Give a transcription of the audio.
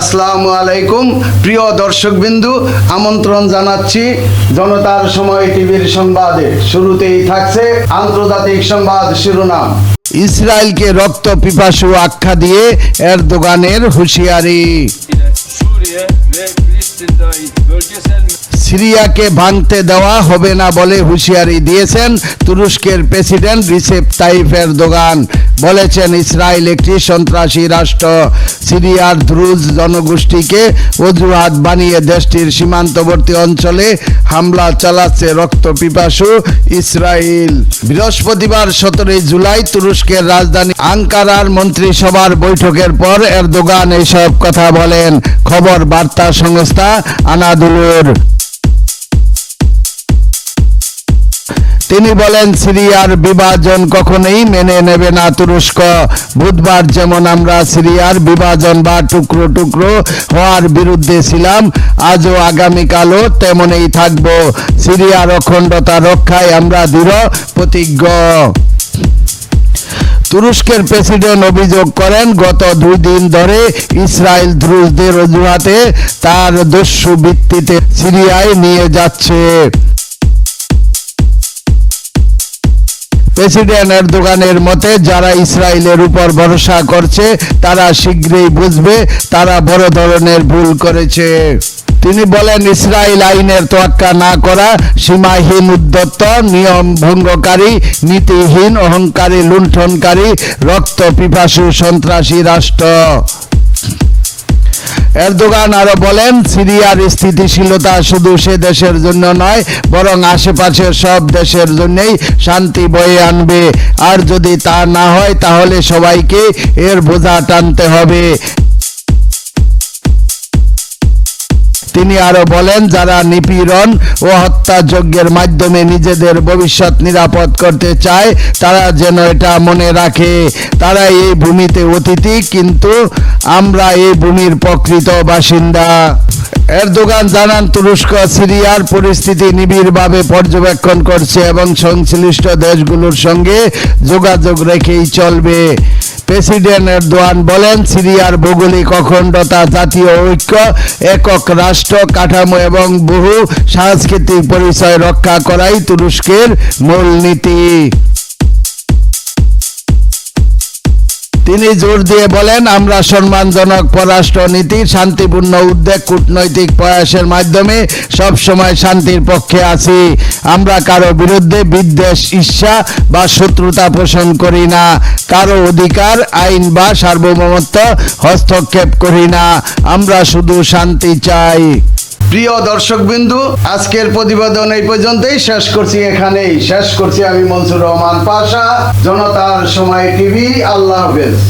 আসসালামু আলাইকুম। প্রিয় দর্শকবিন্দু, আমন্ত্রণ জানাচ্ছি জনতার সময় টিভির সংবাদে। শুরুতেই থাকছে আন্তর্জাতিক সংবাদ শিরোনাম। ইসরায়েলকে রক্ত পিপাসু আখ্যা দিয়ে এর দোকানের হুঁশিয়ারি। সিরিয়াকে ভাঙতে দেওয়া হবে না বলে হুঁশিয়ারি দিয়েছেন তুরস্কের প্রেসিডেন্ট রিসেপ তাইফ এরদোগান। বলেছেন, ইসরায়েল একটি সন্ত্রাসী রাষ্ট্র। সিরিয়ার দ্রুজ জনগোষ্ঠীকে অজুহাত বানিয়ে দেশটির সীমান্তবর্তী অঞ্চলে হামলা চালাচ্ছে রক্ত পিপাসু ইসরায়েল। বৃহস্পতিবার সতেরোই জুলাই তুরস্কের রাজধানী আঙ্কারার মন্ত্রিসভার বৈঠকের পর এর এরদোগান এসব কথা বলেন। খবর বার্তা সংস্থা আনাদুলুর। তিনি বলেন, সিরিয়ার বিভাজন কখনোই মেনে নেবে না তুরস্ক। বুধবার যেমন আমরা সিরিয়ার বিভাজন বা টুকরো টুকরো হওয়ার বিরুদ্ধে ছিলাম, আজও আগামীকালও তেমনই থাকব। সিরিয়ার অখণ্ডতা রক্ষায় আমরা দৃঢ় প্রতিজ্ঞ। তুরস্কের প্রেসিডেন্ট অভিযোগ করেন, গত দুই দিন ধরে ইসরায়েল দ্রুজদের অজুহাতে তার দস্যু ভিত্তিতে সিরিয়ায় নিয়ে যাচ্ছে। প্রেসিডেন্ট এরদোগানের মতে যারা ইসরায়েলের উপর ভরসা করছে, তারা শীঘ্রই বুঝবে তারা বড় ধরনের ভুল করেছে। তিনি বলেন, ইসরায়েল আইনের তোয়াক্কা না করা, সীমাহীন উদ্যত্ত নিয়ম ভঙ্গকারী, নীতিহীন, অহংকারী, লুণ্ঠনকারী, রক্ত পিপাসু সন্ত্রাসী রাষ্ট্র। এরদোগান আরও বলেন, সিরিয়ার স্থিতিশীলতা শুধু সে দেশের জন্য নয়, বরং আশেপাশের সব দেশের জন্যই শান্তি বয়ে আনবে। আর যদি তা না হয়, তাহলে সবাইকে এর বোঝা টানতে হবে। তিনি আরও বলেন, যারা নিপীড়ন ও হত্যা হত্যাযজ্ঞের মাধ্যমে নিজেদের ভবিষ্যৎ নিরাপদ করতে চায়, তারা যেন এটা মনে রাখে। তারা এই ভূমিতে অতিথি, কিন্তু আমরা এই ভূমির প্রকৃত বাসিন্দা। এরদোগান জানান, তুরস্ক, সিরিয়ার পরিস্থিতি নিবিড়ভাবে পর্যবেক্ষণ করছে এবং সংশ্লিষ্ট দেশগুলোর সঙ্গে যোগাযোগ রেখেই চলবে। প্রেসিডেন্ট এরদোয়ান বলেন, সিরিয়ার ভৌগোলিক অখণ্ডতা জাতীয় ঐক্য, একক রাষ্ট্র কাঠামো এবং বহু সাংস্কৃতিক পরিচয় রক্ষা করাই তুরস্কের মূলনীতি। তিনি জোর দিয়ে বলেন, আমরা সম্মানজনক পররাষ্ট্র নীতি শান্তিপূর্ণ উদ্বেগ কূটনৈতিক প্রয়াসের মাধ্যমে সব সময় শান্তির পক্ষে আছি। আমরা কারও বিরুদ্ধে বিদ্বেষ, ঈর্ষা বা শত্রুতা পোষণ করি না। কারও অধিকার, আইন বা সার্বভৌমত্ব হস্তক্ষেপ করি না। আমরা শুধু শান্তি চাই। প্রিয় দর্শকবিন্দু, আজকের প্রতিবেদন এই পর্যন্তই। শেষ করছি এখানেই। শেষ করছি আমি মনসুর রহমান পাশা, জনতার সময় টিভি। আল্লাহ হাফেজ।